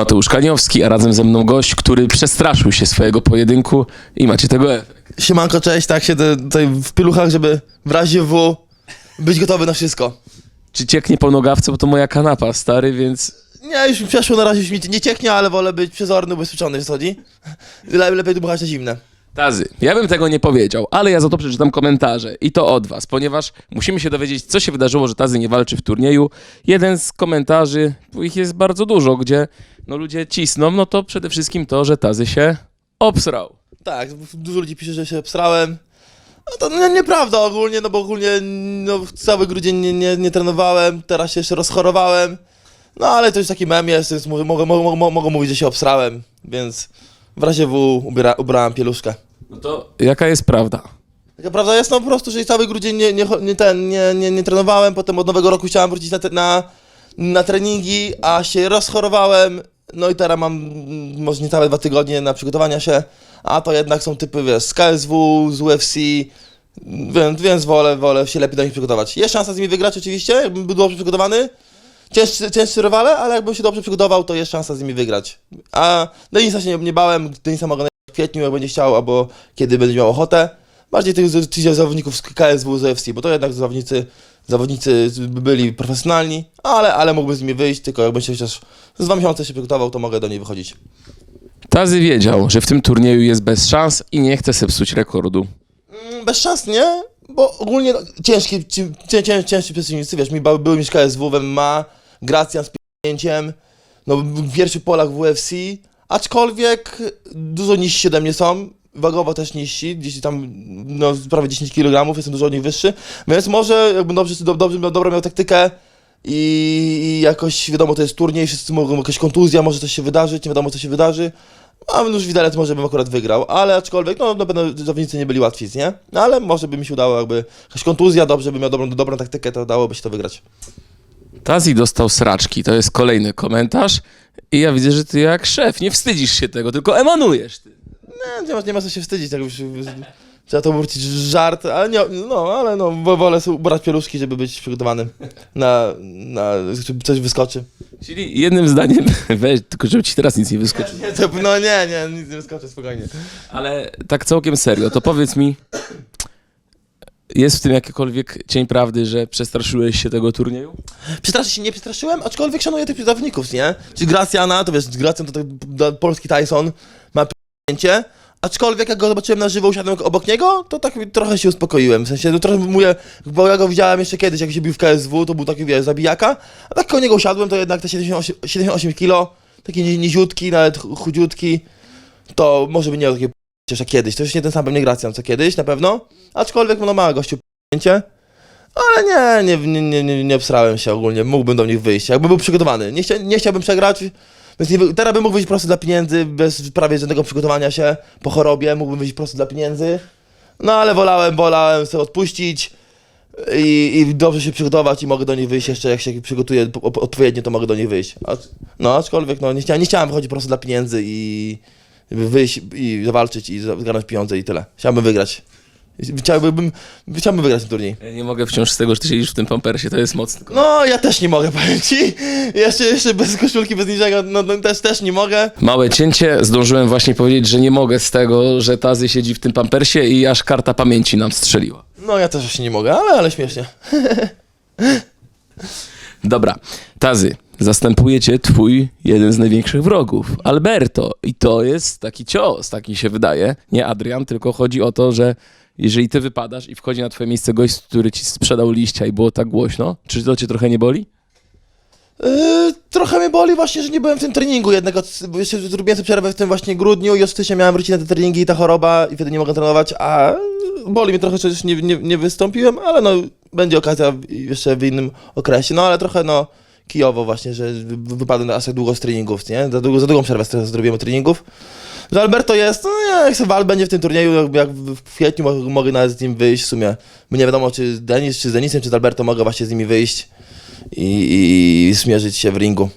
Mateusz Kaniowski, a razem ze mną gość, który przestraszył się swojego pojedynku i macie tego efekt. Siemanko, cześć, tak siedzę tutaj w pieluchach, żeby w razie W być gotowy na wszystko. Czy cieknie po nogawce, bo to moja kanapa, stary, więc Nie, już mi przeszło, na razie już mi nie cieknie, ale wolę być przezorny, ubezpieczony, co chodzi? Le, lepiej dmuchać na zimne. Tazy, ja bym tego nie powiedział, ale ja za to przeczytam komentarze i to od was, ponieważ musimy się dowiedzieć, co się wydarzyło, że Tazy nie walczy w turnieju. Jeden z komentarzy, bo ich jest bardzo dużo, gdzie no ludzie cisną, no to przede wszystkim to, że Tazy się obsrał. Tak, dużo ludzi pisze, że się obstrałem. No to nie, nieprawda ogólnie, no bo ogólnie no, cały grudzień nie, nie, nie trenowałem, teraz się jeszcze rozchorowałem. No ale to już taki mem jest, więc mogę, mogę, mogę, mogę, mówić, że się obstrałem, więc w razie W ubiera, ubrałem pieluszkę. No to jaka jest prawda? Taka prawda jest no po prostu, że cały grudzień nie, nie, nie, ten, nie, nie, nie trenowałem, potem od nowego roku chciałem wrócić na, te, na, na treningi, a się rozchorowałem, no i teraz mam mm, może niecałe dwa tygodnie na przygotowania się, a to jednak są typy, wiesz, z KSW, z UFC, więc, więc wolę, wolę się lepiej do nich przygotować. Jest szansa z nimi wygrać oczywiście, jakbym był dobrze przygotowany, cięższy, cięższy rywale, ale jakbym się dobrze przygotował, to jest szansa z nimi wygrać. A Denisa się nie, nie bałem, Denisa mogę w kwietniu, jak będzie chciał, albo kiedy będzie miał ochotę. Bardziej tych, tych zawodników z KSW, z UFC, bo to jednak zawodnicy, zawodnicy byli profesjonalni, ale, ale mógłbym z nimi wyjść, tylko jakbym się chociaż z dwa miesiące się przygotował, to mogę do niej wychodzić. Tazy wiedział, że w tym turnieju jest bez szans i nie chce zepsuć rekordu. Mm, Bez szans, nie? Bo ogólnie no, ciężki, ci- cię, cię, ciężsi przeciwnicy, wiesz, mi ba- były mi z KSW, w MMA, Gracjan z pięciem, no w pierwszy Polak w UFC, aczkolwiek dużo niżsi ode mnie są, wagowo też niżsi, gdzieś tam no, prawie 10 kg, jestem dużo od nich wyższy, więc może jakbym dobrze, do, dobrze, miał- dobrą miał taktykę i, i jakoś, wiadomo, to jest turniej, wszyscy mogą, jakaś kontuzja, może coś się wydarzyć, nie wiadomo co się wydarzy, a już widelec może bym akurat wygrał, ale aczkolwiek, no na pewno zawodnicy nie byli łatwi, nie? No ale może by mi się udało jakby jakaś kontuzja, dobrze bym miał dobrą, dobrą taktykę, to dałoby się to wygrać. Tazi dostał sraczki, to jest kolejny komentarz i ja widzę, że ty jak szef nie wstydzisz się tego, tylko emanujesz ty. Nie, nie ma, nie ma co się wstydzić, tak już trzeba to wrócić żart, ale nie, no, ale no, wo- wolę ubrać pieluszki, żeby być przygotowanym na, na, żeby coś wyskoczy. Czyli jednym zdaniem, weź, tylko żeby ci teraz nic nie wyskoczyło. Nie, to, no nie, nie, nic nie wyskoczy, spokojnie. Ale tak całkiem serio, to powiedz mi, jest w tym jakikolwiek cień prawdy, że przestraszyłeś się tego turnieju? Przestraszyć się nie przestraszyłem, aczkolwiek szanuję tych zawodników, nie? Czy Gracjana, to wiesz, Gracjan to, to polski Tyson, ma pięcie, aczkolwiek jak go zobaczyłem na żywo, usiadłem obok niego, to tak trochę się uspokoiłem, w sensie, no trochę mówię, bo ja go widziałem jeszcze kiedyś, jak się bił w KSW, to był taki, wiesz, zabijaka, a tak koło niego usiadłem, to jednak te 78, 78 kilo, taki ni- niziutki, nawet ch- chudziutki, to może by nie miał takiego jak kiedyś, to już nie ten sam pewnie Gracjan co kiedyś, na pewno, aczkolwiek no ma gościu pięcie, ale nie, nie, nie, nie, nie, nie obsrałem się ogólnie, mógłbym do nich wyjść, jakbym był przygotowany. Nie, chcia, nie chciałbym przegrać, teraz bym mógł wyjść prosto dla pieniędzy, bez prawie żadnego przygotowania się po chorobie, mógłbym wyjść prosto dla pieniędzy. No ale wolałem, wolałem sobie odpuścić i, i dobrze się przygotować i mogę do nich wyjść jeszcze, jak się przygotuję odpowiednio, to mogę do nich wyjść. No aczkolwiek no, nie, chciałem, nie chciałem wychodzić prosto dla pieniędzy i wyjść i zawalczyć i za- zgarnąć pieniądze i tyle. Chciałbym wygrać. Chciałbym, chciałbym wygrać ten turniej. Ja nie mogę wciąż z tego, że ty siedzisz w tym pampersie, to jest mocne. No, ja też nie mogę, powiem ci. Jeszcze, jeszcze bez koszulki, bez niczego, no, no też, też nie mogę. Małe cięcie, zdążyłem właśnie powiedzieć, że nie mogę z tego, że Tazy siedzi w tym pampersie i aż karta pamięci nam strzeliła. No, ja też jeszcze nie mogę, ale, ale śmiesznie. Dobra, Tazy, zastępuje cię twój jeden z największych wrogów, Alberto. I to jest taki cios, taki się wydaje. Nie Adrian, tylko chodzi o to, że jeżeli ty wypadasz i wchodzi na twoje miejsce gość, który ci sprzedał liścia i było tak głośno, czy to cię trochę nie boli? Yy, trochę mnie boli właśnie, że nie byłem w tym treningu jednak, od, bo jeszcze zrobiłem sobie przerwę w tym właśnie grudniu i od stycznia miałem wrócić na te treningi i ta choroba i wtedy nie mogę trenować, a boli mnie trochę, że już nie, nie, nie wystąpiłem, ale no, będzie okazja jeszcze w innym okresie, no ale trochę no, kijowo właśnie, że wy- wypadłem aż tak długo z treningów, nie? Za, długo, za długą przerwę z- zrobiłem od treningów. Że Alberto jest, no nie, jak sobie Wal będzie w tym turnieju, jak- jak w w kwietniu mogę, mogę nawet z nim wyjść w sumie. Bo nie wiadomo, czy Denis, czy z Denisem, czy z Alberto mogę właśnie z nimi wyjść i, i, i zmierzyć się w ringu.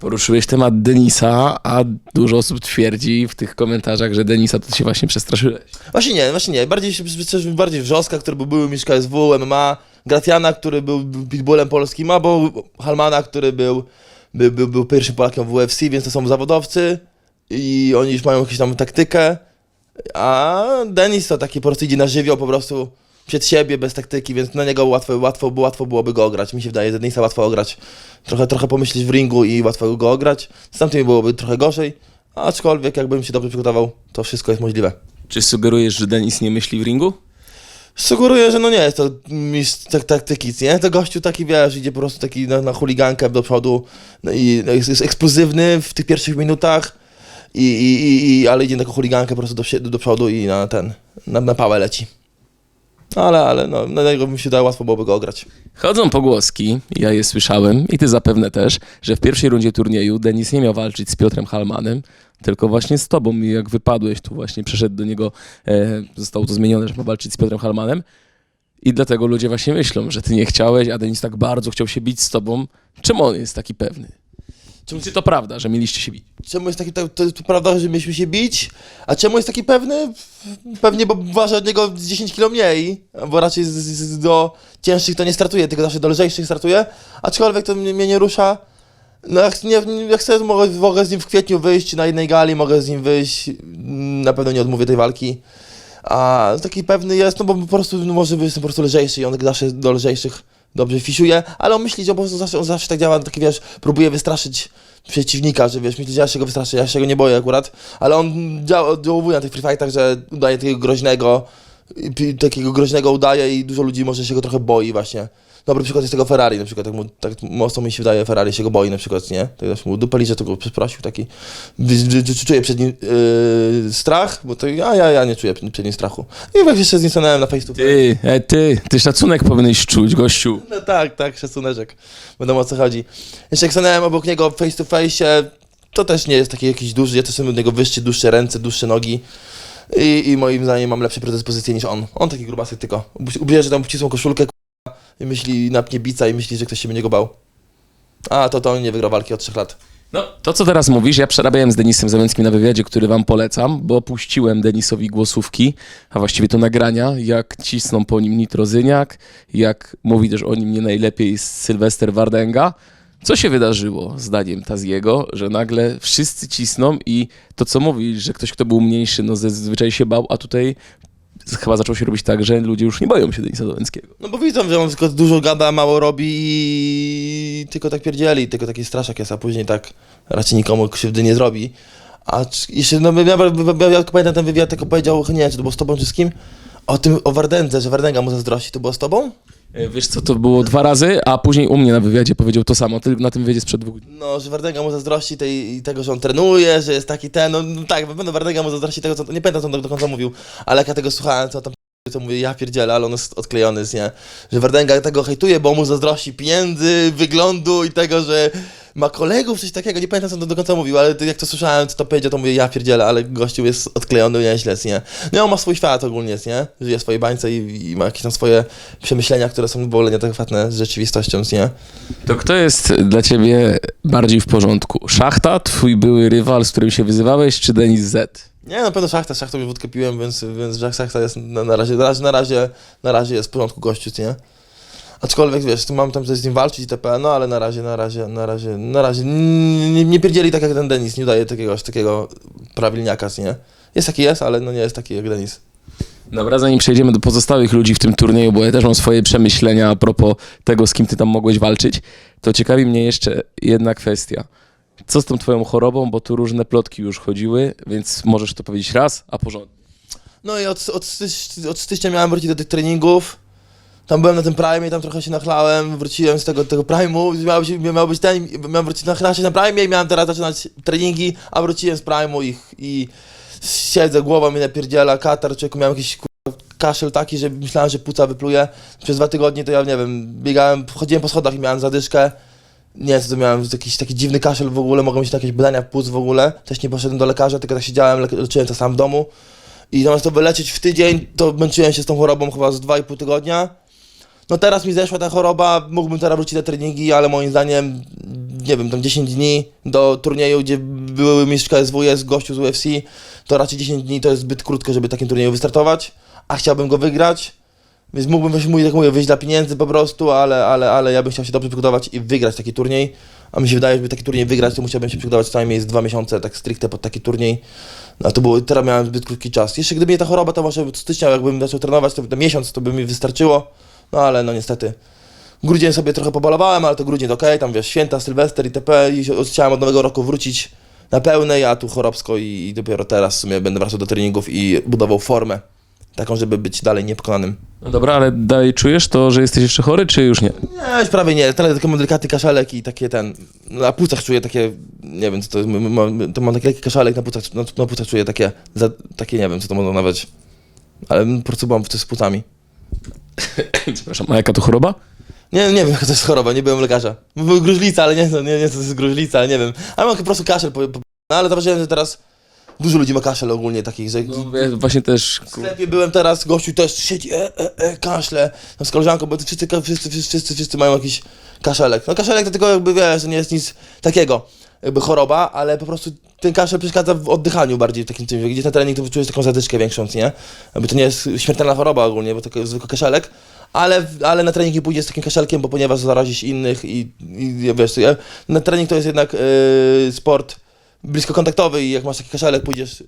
Poruszyłeś temat Denisa, a dużo osób twierdzi w tych komentarzach, że Denisa to się właśnie przestraszyłeś. Właśnie nie, właśnie nie. Bardziej, się- przecież bardziej Wrzoska, który był byłym mistrz KSW, MMA, Gratiana, który był pitbullem polskim, albo Halmana, który był był, był, był pierwszym Polakiem w UFC, więc to są zawodowcy i oni już mają jakąś tam taktykę, a Denis to taki po prostu idzie na żywioł po prostu przed siebie, bez taktyki, więc na niego łatwo, łatwo, łatwo byłoby go ograć. Mi się wydaje, że Denisa łatwo ograć. Trochę, trochę pomyśleć w ringu i łatwo go ograć. Z tamtymi byłoby trochę gorzej, aczkolwiek jakbym się dobrze przygotował, to wszystko jest możliwe. Czy sugerujesz, że Denis nie myśli w ringu? Sugeruję, że no nie jest to mistrz tak, taktyki, nie? To gościu taki, wiesz, idzie po prostu taki na, na chuligankę do przodu no i jest, jest eksplozywny w tych pierwszych minutach, i, i, i, ale idzie na taką chuligankę po prostu do, do przodu i na ten, na, na pałę leci. Ale, ale no, na niego mi się dało łatwo byłoby go ograć. Chodzą pogłoski, ja je słyszałem i ty zapewne też, że w pierwszej rundzie turnieju Denis nie miał walczyć z Piotrem Halmanem, tylko właśnie z tobą i jak wypadłeś, tu właśnie przeszedł do niego, e, zostało to zmienione, że ma walczyć z Piotrem Halmanem i dlatego ludzie właśnie myślą, że ty nie chciałeś, a Denis tak bardzo chciał się bić z tobą. Czemu on jest taki pewny? Czemu czy to prawda, że mieliście się bić? Czemu jest taki, to, to, to prawda, że mieliśmy się bić? A czemu jest taki pewny? Pewnie, bo waży od niego z 10 kg mniej, bo raczej z, z, do cięższych to nie startuje, tylko zawsze do lżejszych startuje, aczkolwiek to mnie, mnie nie rusza. No jak, nie, jak chcę, mogę, mogę z nim w kwietniu wyjść na jednej gali, mogę z nim wyjść, na pewno nie odmówię tej walki. A taki pewny jest, no bo po prostu no może być po prostu lżejszy i on zawsze do lżejszych dobrze fisiuje, ale on myśli, że po prostu zawsze, on zawsze tak działa, taki wiesz, próbuje wystraszyć przeciwnika, że wiesz, myśli, że ja się go wystraszę, ja się go nie boję akurat, ale on działa, oddziałuje na tych free fightach, że udaje takiego groźnego, takiego groźnego udaje i dużo ludzi może się go trochę boi właśnie. Dobry przykład jest tego Ferrari, na przykład, tak, mu, tak mocno mi się wydaje, Ferrari się go boi na przykład, nie? Tak mu dupę liże, to go przeprosił, taki, czuję przed nim yy, strach, bo to ja, ja, ja nie czuję przed nim strachu. I jak jeszcze z nim stanąłem na face to face. Ty, e, ty, ty szacunek powinieneś czuć, gościu. No tak, tak, szacuneczek. Wiadomo o co chodzi. Jeszcze jak stanąłem obok niego face to face, to też nie jest taki jakiś duży, ja też jestem od niego wyższy, dłuższe ręce, dłuższe nogi. I, I moim zdaniem mam lepsze predyspozycje niż on. On taki grubasy tylko. Ubi- Ubierze tam ścisłą koszulkę i myśli, napnie bica i myśli, że ktoś się będzie go bał. A, to to on nie wygrał walki od trzech lat. No, to co teraz mówisz, ja przerabiałem z Denisem Załęckim na wywiadzie, który wam polecam, bo puściłem Denisowi głosówki, a właściwie to nagrania, jak cisną po nim nitrozyniak, jak mówi też o nim nie najlepiej Sylwester Wardenga. Co się wydarzyło, zdaniem Taziego, że nagle wszyscy cisną i to co mówisz, że ktoś, kto był mniejszy, no zazwyczaj się bał, a tutaj chyba zaczął się robić tak, że ludzie już nie boją się Denisa Załęckiego. No bo widzą, że on tylko dużo gada, mało robi i tylko tak pierdzieli, tylko taki straszak jest, a później tak raczej nikomu krzywdy nie zrobi. A jeszcze, no ja, ja, ja, pamiętam ten wywiad, tylko powiedział, nie czy to było z tobą, czy z kim, o tym, o Wardędze, że Wardęga mu zazdrości, to było z tobą? E, Wiesz co, to było dwa razy, a później u mnie na wywiadzie powiedział to samo, tylko na tym wywiadzie sprzed dwóch dni. No, że Wardęga mu zazdrości tej, tego, że on trenuje, że jest taki ten, no, no tak, na pewno Wardęga mu zazdrości tego, co, nie pamiętam, co on do, do końca mówił, ale jak ja tego słuchałem, co tam to mówię, ja pierdzielę, ale on jest odklejony, jest, nie? Że Wardęga tego hejtuje, bo mu zazdrości pieniędzy, wyglądu i tego, że ma kolegów, coś takiego, nie pamiętam, co on do, końca mówił, ale jak to słyszałem, co to powiedział, to mówię, ja pierdzielę, ale gościu jest odklejony nieźle, jest, nie? No on ma swój świat ogólnie, nie? Żyje w swojej bańce i, i ma jakieś tam swoje przemyślenia, które są w ogóle nieadekwatne z rzeczywistością, nie? To kto jest dla ciebie bardziej w porządku? Szachta, twój były rywal, z którym się wyzywałeś, czy Denis Z? Nie, na pewno szachta, szachta już wódkę piłem, więc, więc Szachta jest na, na, razie, na, razie, na, razie, na razie jest w porządku gościu, nie? Aczkolwiek, wiesz, tu mam tam coś z nim walczyć itp., no ale na razie, na razie, na razie, na razie nie, nie, pierdzieli tak jak ten Denis, nie daje takiego, takiego prawilniaka, nie? Jest taki jest, ale no nie jest taki jak Denis. Dobra, zanim przejdziemy do pozostałych ludzi w tym turnieju, bo ja też mam swoje przemyślenia a propos tego, z kim ty tam mogłeś walczyć, to ciekawi mnie jeszcze jedna kwestia. Co z tą twoją chorobą, bo tu różne plotki już chodziły, więc możesz to powiedzieć raz, a porządnie. No i od, od, od stycznia miałem wrócić do tych treningów. Tam byłem na tym Prime tam trochę się nachlałem, wróciłem z tego, tego Prime'u, miał być, miał być ten, miałem wrócić nachlać się na Prime i miałem teraz zaczynać treningi, a wróciłem z Prime'u i, i siedzę, głowa mnie napierdziela, katar, człowieku, miałem jakiś kaszel taki, że myślałem, że płuca wypluje. Przez dwa tygodnie to ja, nie wiem, biegałem, chodziłem po schodach i miałem zadyszkę. Nie wiem, co to miałem, jakiś taki dziwny kaszel w ogóle, mogłem mieć jakieś badania płuc w ogóle. Też nie poszedłem do lekarza, tylko tak siedziałem, le- leczyłem to sam w domu. I zamiast to wyleczyć w tydzień, to męczyłem się z tą chorobą chyba z 2,5 tygodnia. No teraz mi zeszła ta choroba, mógłbym teraz wrócić na treningi, ale moim zdaniem, nie wiem, tam 10 dni do turnieju, gdzie były mistrz KSW, gościu z UFC, to raczej 10 dni to jest zbyt krótko, żeby takim turnieju wystartować, a chciałbym go wygrać. Więc mógłbym, mówić, jak mówię, wyjść dla pieniędzy po prostu, ale, ale, ale ja bym chciał się dobrze przygotować i wygrać taki turniej. A mi się wydaje, że żeby taki turniej wygrać, to musiałbym się przygotować co najmniej z dwa miesiące, tak stricte pod taki turniej. No to było, teraz miałem zbyt krótki czas. Jeszcze gdyby nie ta choroba, to może od stycznia, jakbym zaczął trenować, to, to miesiąc to by mi wystarczyło. No ale no niestety. Grudzień sobie trochę pobalowałem, ale to grudzień to okej, tam wiesz, święta, sylwester itp. I chciałem od nowego roku wrócić na pełnej, a tu chorobsko i, i dopiero teraz w sumie będę wracał do treningów i budował formę. Taką, żeby być dalej niepokonanym. No dobra, ale dalej czujesz to, że jesteś jeszcze chory, czy już nie? Nie, już prawie nie. Teraz taki mam delikatny kaszelek i takie ten. Na płucach czuję takie. Nie wiem co to jest. m- m- To mam taki lekki kaszelek na płucach, na, na płucach czuję takie. Za, takie nie wiem co to mogą nawet. Ale po prostu mam coś z płucami. Przepraszam, a jaka to choroba? Nie, nie wiem jaka to jest choroba, nie byłem lekarza. Był gruźlica, ale nie, nie, nie co to jest gruźlica, ale nie wiem. Ale mam po prostu kaszel. Po, po, no ale zauważyłem, że teraz dużo ludzi ma kaszel ogólnie takich, że. No, ja właśnie też... W sklepie byłem teraz, gościu też siedzi, e, e, e, kaszle, tam z koleżanką, bo wszyscy, wszyscy, wszyscy, wszyscy, wszyscy mają jakiś kaszelek. No kaszelek to tylko jakby, wiesz, to nie jest nic takiego, jakby choroba, ale po prostu ten kaszel przeszkadza w oddychaniu bardziej w takim jak idziesz na trening, to czujesz taką zadyczkę większą, nie? Jakby to nie jest śmiertelna choroba ogólnie, bo to jest zwykły kaszelek, ale, ale na trening nie pójdziesz z takim kaszelkiem, bo ponieważ zarazisz innych i, i wiesz, na trening to jest jednak yy, sport blisko kontaktowy i jak masz taki kaszelek, pójdziesz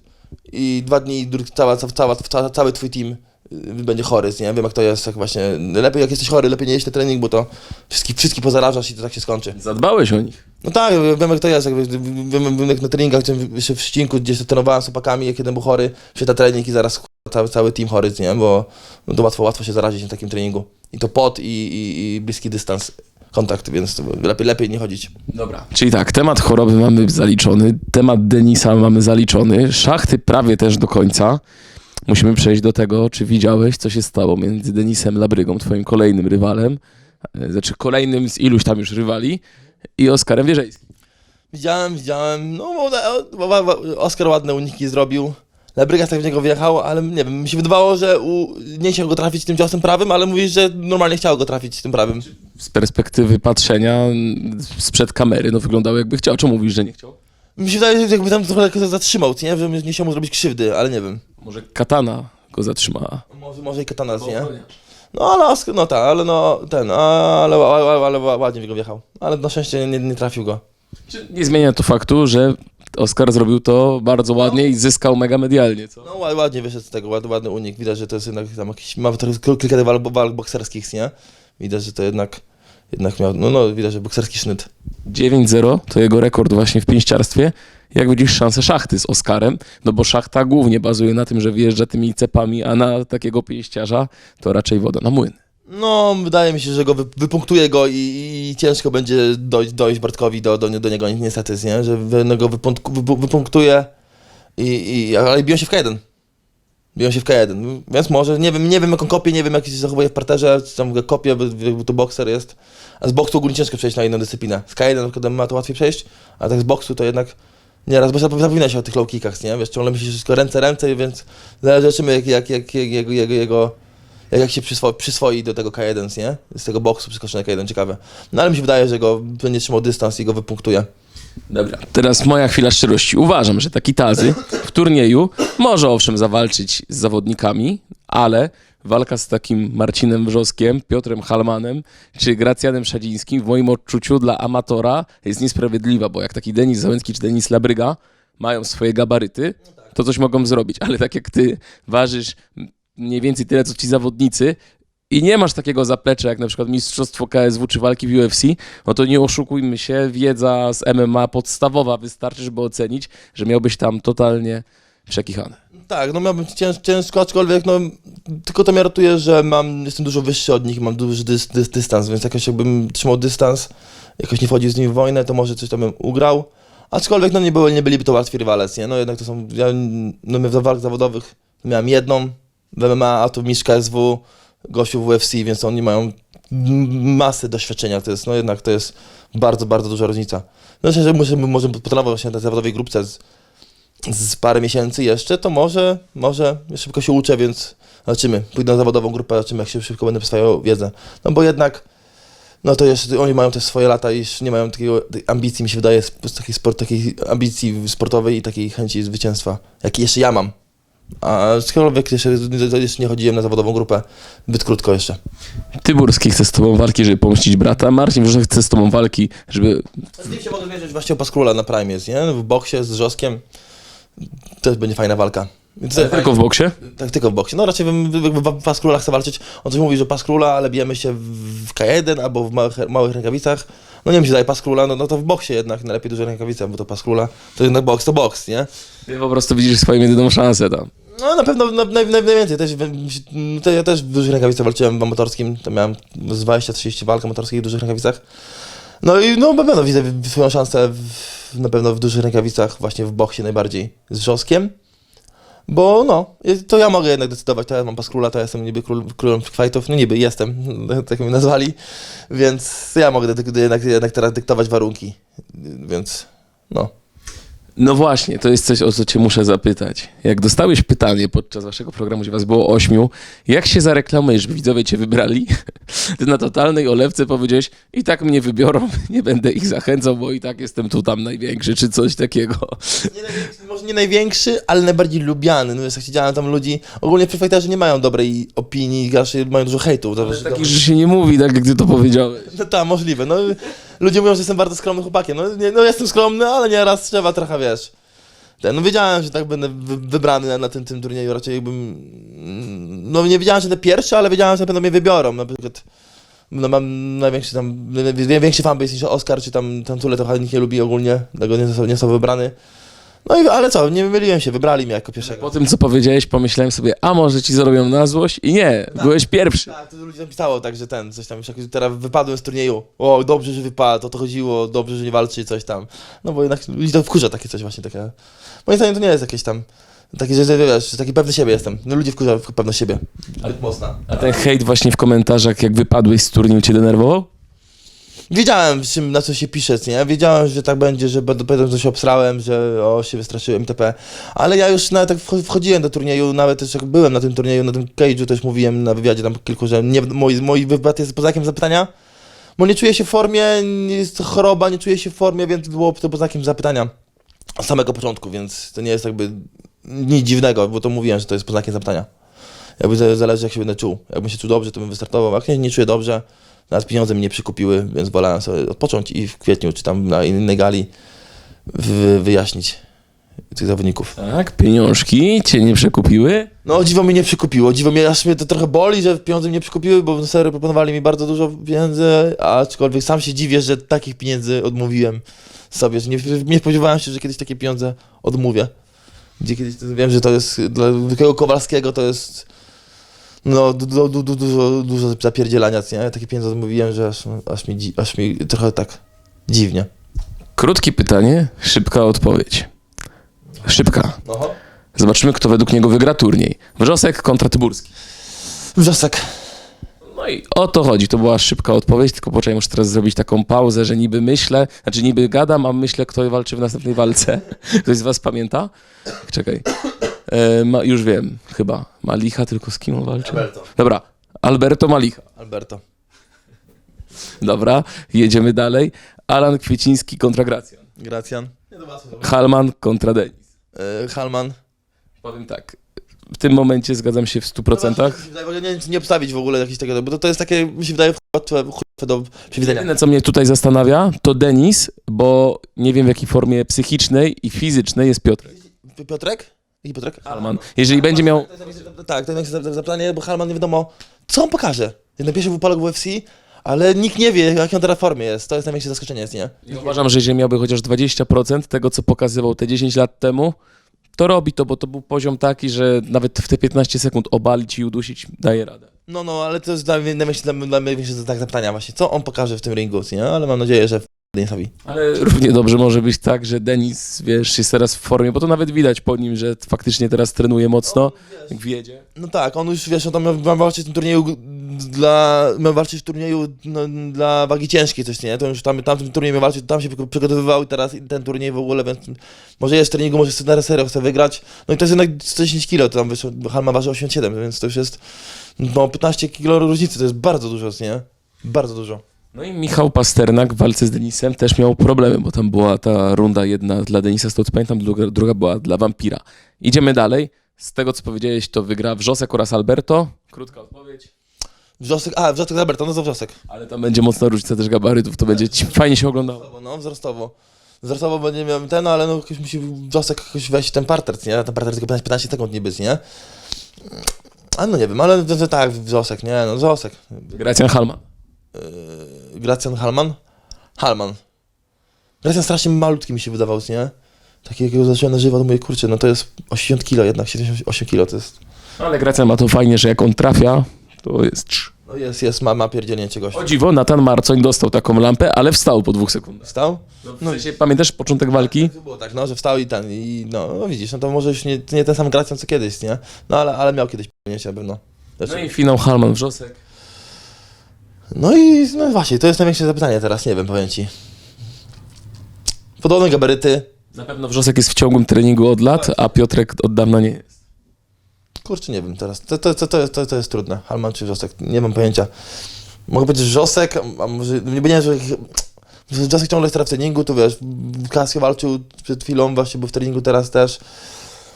i dwa dni cała, cała, cała, cały twój team y, będzie chory, nie? Wiem jak to jest, tak właśnie, lepiej jak jesteś chory, lepiej nie jeść na trening, bo to wszystkich, wszystkich pozarażasz i to tak się skończy. Zadbałeś o nich. No tak, wiem jak to jest, wiem, wiem jak na treningach, jeszcze w Szczcinku gdzieś trenowałem z opakami, jak jeden był chory, przyszedł na trening i zaraz cały, cały team chory, nie? Bo no to łatwo, łatwo się zarazić na takim treningu. I to pot i, i, i bliski dystans, kontakt, więc to lepiej, lepiej nie chodzić. Dobra. Czyli tak, temat choroby mamy zaliczony, temat Denisa mamy zaliczony, szachty prawie też do końca. Musimy przejść do tego, czy widziałeś, co się stało między Denisem Labrygą, twoim kolejnym rywalem, e, znaczy kolejnym z iluś tam już rywali, i Oskarem Wierzejskim. Widziałem, widziałem. No, bo- bo- bo- Oskar ładne uniki zrobił. Labrygas tak w niego wjechał, ale nie wiem, mi się wydawało, że u, nie chciał go trafić tym ciosem prawym, ale mówisz, że normalnie chciał go trafić tym prawym. Z perspektywy patrzenia sprzed kamery, no wyglądało jakby chciał. Czemu mówisz, że nie chciał? Mi się wydaje, że jakby tam trochę zatrzymał, nie? Że nie chciał mu zrobić krzywdy, ale nie wiem. Może katana go zatrzymała. Może, może i katana, nie? No ale Oskar, no tak, ale no ten, ale, ale, ale, ale ładnie w niego wjechał. Ale na szczęście nie, nie trafił go. Czy Nie zmienia to faktu, że Oskar zrobił to bardzo ładnie i zyskał mega medialnie, co? No ład- ładnie wyszedł z tego, ład, ładny unik. Widać, że to jest jednak tam jakiś, ma trochę kilka walk, walk bokserskich, nie? Widać, że to jednak, jednak miał, no no, widać, że bokserski sznyt. 9-0 to jego rekord właśnie w pięściarstwie. Jak widzisz szansę szachty z Oskarem? No bo szachta głównie bazuje na tym, że wyjeżdża tymi cepami, a na takiego pięściarza to raczej woda na młyn. No, wydaje mi się, że go wy, wypunktuje go i, i ciężko będzie dojść, dojść Bartkowi do, do, do niego niestety, nie? Że no go wy, wypunktuje i, i, ale biją się w K1. Biją się w K1, więc może, nie wiem, nie wiem jak on kopie, nie wiem jak się zachowuje w parterze, czy tam go kopie, bo, bo to bokser jest. A z boksu ogólnie ciężko przejść na inną dyscyplinę. Z K1 na przykład ma to łatwiej przejść, a tak z boksu to jednak nieraz, bo zap- zapomina się o tych low kickach, nie? Wiesz, ciągle myśli, że wszystko ręce, ręce, więc zobaczymy jak, jak, jak, jak jego, jego, jego jak, się przyswo, przyswoi do tego K1, nie? Z tego boksu przeskoczy na K1, ciekawe. No ale mi się wydaje, że go będzie trzymał dystans i go wypunktuje. Dobra. Teraz moja chwila szczerości. Uważam, że taki tazy w turnieju może owszem zawalczyć z zawodnikami, ale walka z takim Marcinem Wrzoskiem, Piotrem Halmanem czy Gracjanem Szadzińskim w moim odczuciu dla amatora jest niesprawiedliwa, bo jak taki Denis Załęcki czy Denis Labryga mają swoje gabaryty, to coś mogą zrobić, ale tak jak ty ważysz mniej więcej tyle, co ci zawodnicy i nie masz takiego zaplecza jak na przykład mistrzostwo KSW czy walki w UFC, no to nie oszukujmy się, wiedza z MMA podstawowa wystarczy, żeby ocenić, że miałbyś tam totalnie przekichane. Tak, no miałbym cięż, ciężko, aczkolwiek no tylko to mnie ratuje, że mam, jestem dużo wyższy od nich, mam duży dys, dys, dystans, więc jakoś jakbym trzymał dystans, jakoś nie wchodził z nimi w wojnę, to może coś tam bym ugrał. Aczkolwiek no nie, były, nie byliby to łatwi rywale, nie? No jednak to są, ja no my w walk zawodowych miałem jedną w MMA, a tu mistrz KSW, gościu w UFC, więc oni mają masę doświadczenia, to jest, no jednak to jest bardzo, bardzo duża różnica. No myślę, że muszę, może potrenować właśnie na tej zawodowej grupce z, z parę miesięcy jeszcze, to może, może szybko się uczę, więc zobaczymy. Pójdę na zawodową grupę, zobaczymy jak się szybko będę przyswajał wiedzę. No bo jednak, no to jeszcze oni mają też swoje lata i nie mają takiego ambicji, mi się wydaje, takiej sport, takiej ambicji sportowej i takiej chęci zwycięstwa, jak jeszcze ja mam. A aczkolwiek jeszcze, jeszcze nie chodziłem na zawodową grupę, zbyt krótko jeszcze. Tyburski chce z tobą walki, żeby pomścić brata. Marcin Wrzosek chce z tobą walki, żeby... Z nim się mogę zmierzyć właśnie o Paskróla na Prime jest, nie? W boksie z Wrzoskiem też będzie fajna walka. To- Tylko w boksie? Tak, tylko w boksie. No raczej bym w pas króla chce walczyć. On coś mówi, że pas króla, ale bijemy się w w K1 albo w małych, małych rękawicach. No nie wiem, czy daje pas króla, no, no to w boksie jednak najlepiej duże rękawice, bo to pas króla. To jednak boks to boks, nie? Ty po prostu widzisz swoją jedyną szansę tam. No na pewno na, naj, naj, najwięcej. Też, to ja też w dużych rękawicach walczyłem w amatorskim. To miałem z 20-30 walk amatorskich w dużych rękawicach. No i no na pewno widzę swoją szansę w, na pewno w dużych rękawicach, właśnie w boksie najbardziej z wrzoskiem. Bo no, to ja mogę jednak decydować, to ja mam pas króla, to ja jestem niby król, królem fightów, no niby jestem, tak mnie nazwali, więc ja mogę jednak, jednak teraz dyktować warunki, więc no. No właśnie, to jest coś, o co cię muszę zapytać. Jak dostałeś pytanie podczas waszego programu, gdzie was było ośmiu, jak się zareklamujesz, żeby widzowie cię wybrali? Ty na totalnej olewce powiedziałeś, i tak mnie wybiorą, nie będę ich zachęcał, bo i tak jestem tu tam największy, czy coś takiego. Nie największy, może nie największy, ale najbardziej lubiany. No jest jak siedziałem tam ludzi. Ogólnie Free Fighterzy nie mają dobrej opinii, raczej mają dużo hejtu. Takich, że się nie mówi, tak jak ty to powiedziałeś. No tak, możliwe. No, ludzie mówią, że jestem bardzo skromnym chłopakiem. No, nie, no jestem skromny, ale nieraz trzeba trochę, wiesz. Ten, no wiedziałem, że tak będę wy, wybrany na, na tym, tym turnieju. Raczej jakbym... No nie wiedziałem, że te pierwsze, ale wiedziałem, że na pewno mnie wybiorą. Na przykład no, mam największy tam... Większy fanbase niż Oscar, czy tam, tam Tule trochę nikt nie lubi ogólnie. Dlatego nie został, nie został wybrany. No i ale co, nie myliłem się, wybrali mnie jako pierwszego. Po tym, co powiedziałeś, pomyślałem sobie, a może ci zrobią na złość? I nie, byłeś pierwszy. Tak, to ludzie napisało tak, że ten, coś tam, już jak teraz wypadłem z turnieju, o, dobrze, że wypadł, o to chodziło, dobrze, że nie walczy, coś tam. No bo jednak ludzi to wkurza takie coś właśnie, takie... Moim zdaniem to nie jest jakieś tam, takie, że, że wiesz, taki pewny siebie jestem. No ludzi wkurza pewność siebie. Ale mocna. A ten hejt właśnie w komentarzach, jak wypadłeś z turnieju, cię denerwował? Wiedziałem, czym, na co się pisze, nie? Wiedziałem, że tak będzie, że będę powiedział, że się obsrałem, że o, się wystraszyłem itp. Ale ja już nawet tak wcho- wchodziłem do turnieju, nawet też jak byłem na tym turnieju, na tym cage'u też mówiłem na wywiadzie tam kilku, że nie, mój, mój wywiad jest poza znakiem zapytania, bo nie czuję się w formie, jest choroba, nie czuję się w formie, więc było to poza znakiem zapytania od samego początku, więc to nie jest jakby nic dziwnego, bo to mówiłem, że to jest poza znakiem zapytania. Jakby za- zależy jak się będę czuł. Jakbym się czuł dobrze, to bym wystartował, jak nie, nie czuję dobrze, nawet pieniądze mnie nie przykupiły, więc wolałem sobie odpocząć i w kwietniu, czy tam na innej gali wy, wyjaśnić tych zawodników. Tak, pieniążki cię nie przekupiły? No, dziwo mnie nie przykupiło. Dziwo mnie, aż mnie to trochę boli, że pieniądze mnie nie przykupiły, bo serio proponowali mi bardzo dużo pieniędzy, aczkolwiek sam się dziwię, że takich pieniędzy odmówiłem sobie, że nie, nie spodziewałem się, że kiedyś takie pieniądze odmówię. Gdzie kiedyś wiem, że to jest dla takiego Kowalskiego to jest no du, du, du, du, dużo, dużo zapierdzielania, nie? Ja takie pieniądze odmówiłem, że aż, aż, mi, aż mi trochę tak dziwnie. Krótkie pytanie, szybka odpowiedź. Szybka. Oho. Zobaczymy, kto według niego wygra turniej. Wrzosek kontra Tyburski. Wrzosek. No i o to chodzi. To była szybka odpowiedź, tylko poczekaj, muszę teraz zrobić taką pauzę, że niby myślę, znaczy niby gadam, a myślę, kto walczy w następnej walce. Ktoś z was pamięta? Czekaj. E, ma, już wiem, chyba. Malicha, tylko z kim on walczy? Alberto. Dobra, Alberto Malicha. Alberto. Dobra, jedziemy dalej. Alan Kwieciński kontra Gracjan. Gracjan. Halman kontra Denis. E, Halman. Powiem tak, w tym momencie zgadzam się w 100%. No, Nie, nie obstawić w ogóle jakiegoś takiego, bo to, to jest takie, mi się wydaje, łatwe łatwe do przewidzenia. Jedyne, co mnie tutaj zastanawia, to Denis, bo nie wiem w jakiej formie psychicznej i fizycznej jest Piotrek. Piotrek? Jaki Piotrek? Halman. Jeżeli będzie miał... Tak, to jest zapytanie, bo Halman nie wiadomo, co on pokaże. Ten pierwszy Polak w UFC, ale nikt nie wie, jakiej on teraz formie jest. To jest największe zaskoczenie, jest, nie? Ja uważam, że jeżeli miałby chociaż 20% tego, co pokazywał te 10 lat temu, to robi to, bo to był poziom taki, że nawet w te 15 sekund obalić i udusić daje radę. No, no, ale to jest dla mnie największe, dla mnie największe tak zapytania właśnie, co on pokaże w tym ringu, nie? Ale mam nadzieję, że Denisowi. Ale równie dobrze może być tak, że Denis, wiesz, jest teraz w formie, bo to nawet widać po nim, że faktycznie teraz trenuje mocno, jak wiedzie. No tak, on już, wiesz, on tam miał, walczyć w tym turnieju dla, miał walczyć w turnieju no, dla wagi ciężkiej coś, nie? To już tam, tam w tym turnieju miał walczyć, tam się przygotowywał i teraz ten turniej w ogóle, więc może jest w treningu, może na serio chce wygrać. No i to jest jednak 110 kg, to tam wyszło, Halma waży 87, więc to już jest, no 15 kg różnicy, to jest bardzo dużo, nie? Bardzo dużo. No i Michał Pasternak w walce z Denisem też miał problemy, bo tam była ta runda jedna dla Denisa, z tego co pamiętam, druga, druga była dla Wampira. Idziemy dalej. Z tego, co powiedziałeś, to wygra Wrzosek oraz Alberto. Krótka odpowiedź. Wrzosek, a, wrzosek Alberto, no to wrzosek. Ale tam będzie mocna różnica też gabarytów, to będzie ci fajnie się oglądało. No, wzrostowo. Wzrostowo będzie miał ten, ale no jakoś musi wrzosek jakoś wejść ten parter, nie? Ten parter tylko 15 15 sekund nie być, nie? A no nie wiem, ale tak, wrzosek, nie? No wrzosek. Gracjan Halman. Yy, Gracjan Halman? Halman. Gracjan strasznie malutki mi się wydawał, nie? Taki jakiego zacząłem na żywo, to mówię, kurczę, no to jest 80 kilo jednak, 78 kilo to jest... Ale Gracjan ma to fajnie, że jak on trafia, to jest. No jest, jest, ma, ma pierdzielnięcie gościa. O dziwo, Natan Marcoń dostał taką lampę, ale wstał po dwóch sekundach. Wstał? No, w sensie, pamiętasz początek walki? To było tak, no, że wstał i ten, i no, no widzisz, no to może już nie, nie ten sam Gracjan co kiedyś, nie? No ale, ale miał kiedyś pierdzielnięcie na pewno. Znaczy, No i finał Halman Wrzosek. No i no właśnie, to jest największe zapytanie teraz, nie wiem, powiem ci. Podobne gabaryty. Na pewno Wrzosek jest w ciągłym treningu od lat, a Piotrek od dawna nie jest. Kurczę, nie wiem teraz. To, to, to, to, to, to jest trudne. Halman czy Wrzosek? Nie mam pojęcia. Mogę powiedzieć Wrzosek, a może... Nie wiem, że... Wrzosek ciągle jest teraz w treningu, tu wiesz, Kasio walczył przed chwilą, właśnie był w treningu teraz też.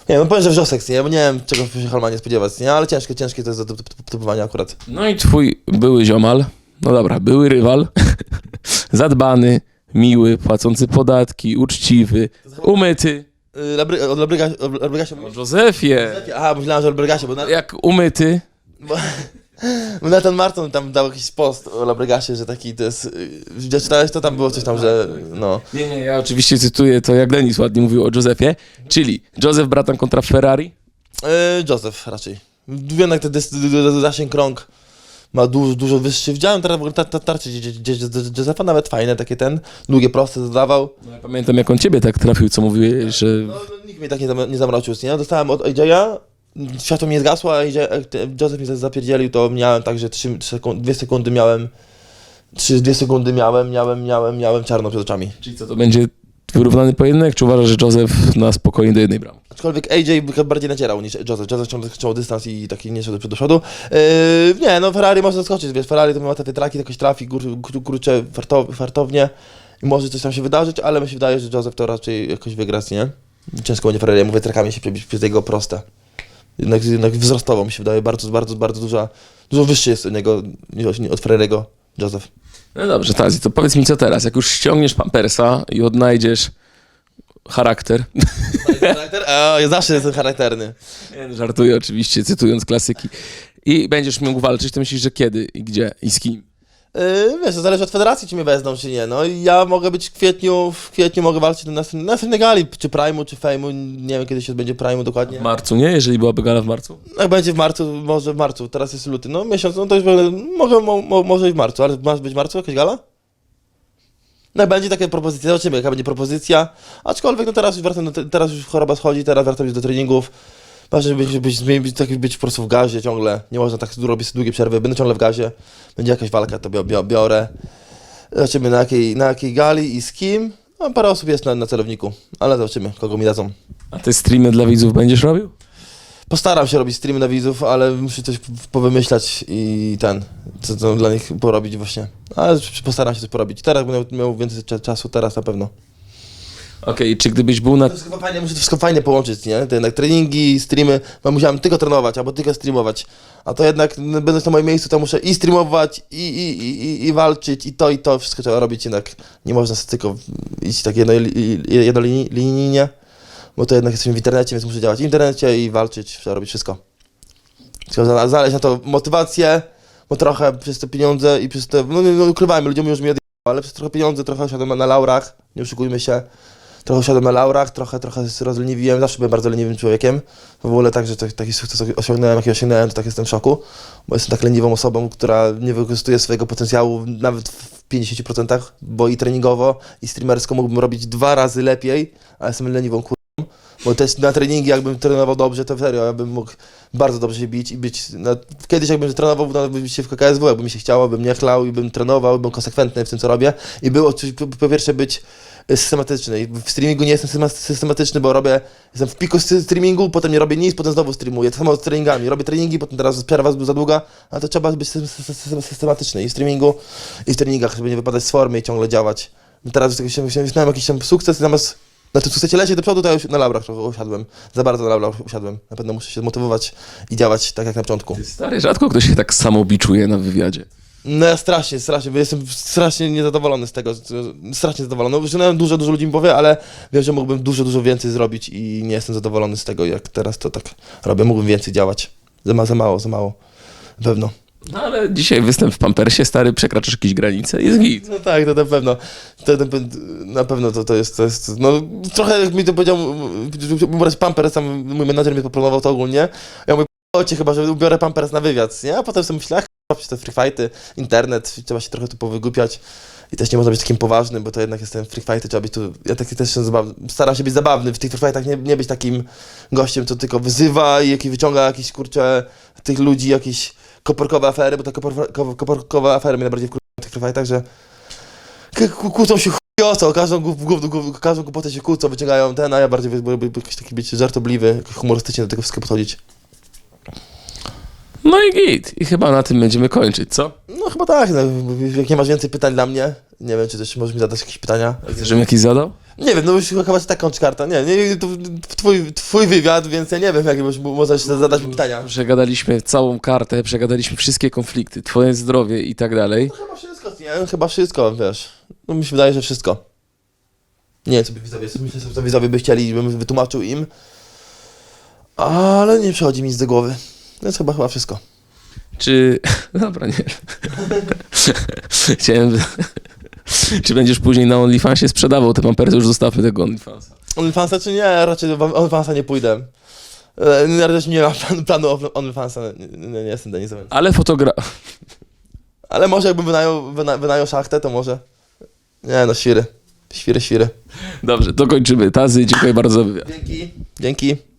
Nie wiem, powiem, że Wrzosek, nie? Bo nie wiem, czego się Halmanie spodziewać, nie? Ale ciężkie, ciężkie to jest do typowania akurat. No i twój były ziomal, no dobra, były rywal, zadbany, miły, płacący podatki, uczciwy, umyty. Yy, Labry, od Labryga, od Labrygasia... O Józefie, Aha, myślałem, że o Labrygasie, bo... Na, jak umyty, Bo, bo Nathan Marton tam dał jakiś post o Labrygasie, że taki to jest... Czytałeś to? Tam było coś tam, że... No... Nie, nie, ja oczywiście cytuję to, jak Denis ładnie mówił o Józefie, czyli Józef Bratan kontra Ferrari. Yy, Joseph raczej. Jednak ten dys- d- d- zasięg krąg ma dużo, dużo wyższy. Widziałem teraz w ogóle ta- ta- gdzie- Josepha, nawet fajne takie ten, długie, proste zadawał. No, ja pamiętam, jak on ciebie tak trafił, co mówiłeś, że No, no, nikt mnie tak nie, zam- nie zamroczył, nie? Dostałem od AJ'a, światło mi nie zgasło, a Joseph mi zapierdzielił, to miałem tak, że 3 sekund, 2 sekundy miałem, 3, 2 sekundy miałem, miałem, miałem, miałem czarno przed oczami. Czyli co, to będzie wyrównany pojedynek, czy uważasz, że Józef na spokojnie do jednej bramy? Aczkolwiek AJ bardziej nacierał niż Joseph. Joseph ciągle chciał dystans i taki nie szedł do przodu. Yy, nie, no Ferrari może zaskoczyć, wiesz, Ferrari to ma te traki, jakoś trafi, kur, fartownie i może coś tam się wydarzyć, ale mi się wydaje, że Joseph to raczej jakoś wygra, nie? Ciężko będzie Ferrari, ja mówię, trakami się przebić przez jego proste. Jednak, jednak wzrostowo mi się wydaje, bardzo, bardzo, bardzo duża, dużo wyższy jest od niego, niż od Ferrariego Joseph. No dobrze, Tazi, to powiedz mi co teraz, jak już ściągniesz Pampersa i odnajdziesz charakter, Charakter? A, ja zawsze jestem charakterny. Nie, no, żartuję oczywiście, cytując klasyki, i będziesz mógł walczyć, to myślisz, że kiedy i gdzie i z kim? Yy, wiesz, to zależy od federacji, czy mnie wezmą, czy nie. No i ja mogę być w kwietniu, w kwietniu mogę walczyć na następnej, na następnej gali, czy Prime'u, czy Fame'u, nie wiem kiedy się będzie Prime'u dokładnie. W marcu, nie? Jeżeli byłaby gala w marcu? Jak będzie w marcu, może w marcu, teraz jest luty, no miesiąc, no to już będę, mogę, mo, mo, może i w marcu, ale ma być w marcu jakaś gala? No będzie taka propozycja, zobaczymy jaka będzie propozycja, aczkolwiek no teraz już wracam, do, teraz już choroba schodzi, teraz wracam już do treningów, Ważne, być, być, być, tak, być po prostu w gazie ciągle. Nie można tak robić długie przerwy. Będę ciągle w gazie. Będzie jakaś walka, to bio- bio- biorę. Zobaczymy na jakiej, na jakiej gali i z kim. No, parę osób jest na, na celowniku, ale zobaczymy, kogo mi dadzą. A te streamy dla widzów będziesz robił? Postaram się robić streamy na widzów, ale muszę coś powymyślać i ten, co, co dla nich porobić właśnie. Ale postaram się coś porobić. Teraz będę miał więcej cza- czasu, teraz na pewno. Okej, czy gdybyś był na... To fajnie, muszę to wszystko fajnie połączyć, nie? Te jednak treningi, streamy, bo musiałem tylko trenować, albo tylko streamować. A to jednak, no, będąc na moim miejscu, to muszę i streamować, i, i, i, i, i walczyć, i to, i to, wszystko trzeba robić, jednak nie można sobie tylko iść tak jedno, jednolinijnie, bo to jednak jesteśmy w internecie, więc muszę działać w internecie i walczyć, trzeba robić wszystko. Trzeba zna- znaleźć na to motywację, bo trochę przez te pieniądze i przez te, no nie no, ukrywajmy, ludziom już mi odjechało, ale przez trochę pieniądze, trochę siadłem na laurach, nie oszukujmy się, trochę siadłem na laurach, trochę, trochę rozleniwiłem, zawsze byłem bardzo leniwym człowiekiem. W ogóle tak, że to, taki sukces osiągnąłem, jaki osiągnąłem, to tak jestem w szoku, bo jestem tak leniwą osobą, która nie wykorzystuje swojego potencjału nawet w 50%, bo i treningowo, i streamersko mógłbym robić dwa razy lepiej, a jestem leniwą kurą. Bo też na treningi, jakbym trenował dobrze, to serio, ja bym mógł bardzo dobrze się bić i być. Kiedyś, jakbym trenował nawet bym się w KKSW, jakby mi się chciało, bym nie chlał i bym trenował, bym konsekwentny w tym, co robię. I było po, po pierwsze być systematyczny. I w streamingu nie jestem systematyczny, bo robię, jestem w piku streamingu, potem nie robię nic, potem znowu streamuję. To samo z treningami. Robię treningi, potem teraz przerwa za długa, a to trzeba być sy- sy- sy- systematyczny i w streamingu, i w treningach, żeby nie wypadać z formy i ciągle działać. Teraz już się osiągnąłem jakiś tam sukces, zamiast na tym sukcesie lecieć do przodu, to ja już na laurach trochę usiadłem. Za bardzo na laurach usiadłem. Na pewno muszę się zmotywować i działać tak jak na początku. Stary, rzadko ktoś się tak samobiczuje na wywiadzie. No ja strasznie, strasznie, bo jestem strasznie niezadowolony z tego, strasznie zadowolony. No, że dużo, dużo ludzi mi powie, ale wiem, że mógłbym dużo, dużo więcej zrobić i nie jestem zadowolony z tego, jak teraz to tak robię. Mógłbym więcej działać. Za, ma, za mało, za mało. Pewno. No ale dzisiaj występ w Pampersie, stary, przekraczasz jakieś granice, jest git. No tak, to na pewno. To, to, na pewno to, to, jest, to jest. No trochę jak mi to powiedział, ubrać pampers, tam mój menadżer mnie popromował to ogólnie. Ja mówię, chodźcie chyba, że ubiorę pampers na wywiad, nie? A potem sobie myślę, ach, te free fighty, internet, trzeba się trochę tu powygłupiać. I też nie można być takim poważnym, bo to jednak jest ten free fighty, trzeba być tu, ja taki też się zabawny, staram się być zabawny w tych free fightach, nie, nie być takim gościem, co tylko wyzywa i jaki wyciąga jakieś, kurcze, tych ludzi, jakieś koporkowe afery, bo te kopor, ko- koporkowe afery mnie najbardziej wkurzają w tych free że kłócą się chuj o co, każdą, gó- gó- gó- każdą głupotę się kłócą, wyciągają ten, a ja bardziej lubię jakiś taki być żartobliwy, humorystycznie do tego wszystkiego podchodzić. No i git. I chyba na tym będziemy kończyć, co? No chyba tak, no, jak nie masz więcej pytań dla mnie, nie wiem, czy też możesz mi zadać jakieś pytania. Żebym jakiś zadał? Nie wiem, no już chyba jest taką karta, nie, nie, to twój, twój wywiad, więc ja nie wiem, jakie możesz- zadać mi pytania. Przegadaliśmy całą kartę, przegadaliśmy wszystkie konflikty, twoje zdrowie i tak dalej. No chyba wszystko, nie, chyba wszystko, wiesz, no mi się wydaje, że wszystko. Nie wiem, co by widzowie, myślę, co widzowie by chcieli, żebym wytłumaczył im, ale nie przychodzi mi nic do głowy, więc chyba, chyba wszystko. Czy... Dobra, nie. Chciałem... Czy będziesz później na OnlyFansie sprzedawał te pampersy? Już zostawmy tego OnlyFansa. OnlyFansa czy nie? Raczej do OnlyFansa nie pójdę. E, Na razie nie mam plan- planu OnlyFansa, nie, nie, jestem Denisem. Ale fotogra... Ale może jakbym wynajął, wyna, wynajął szachtę, to może. Nie no, świry. Świry, świry. Dobrze, to kończymy. Tazy, dziękuję bardzo za wywiad. Dzięki. Dzięki.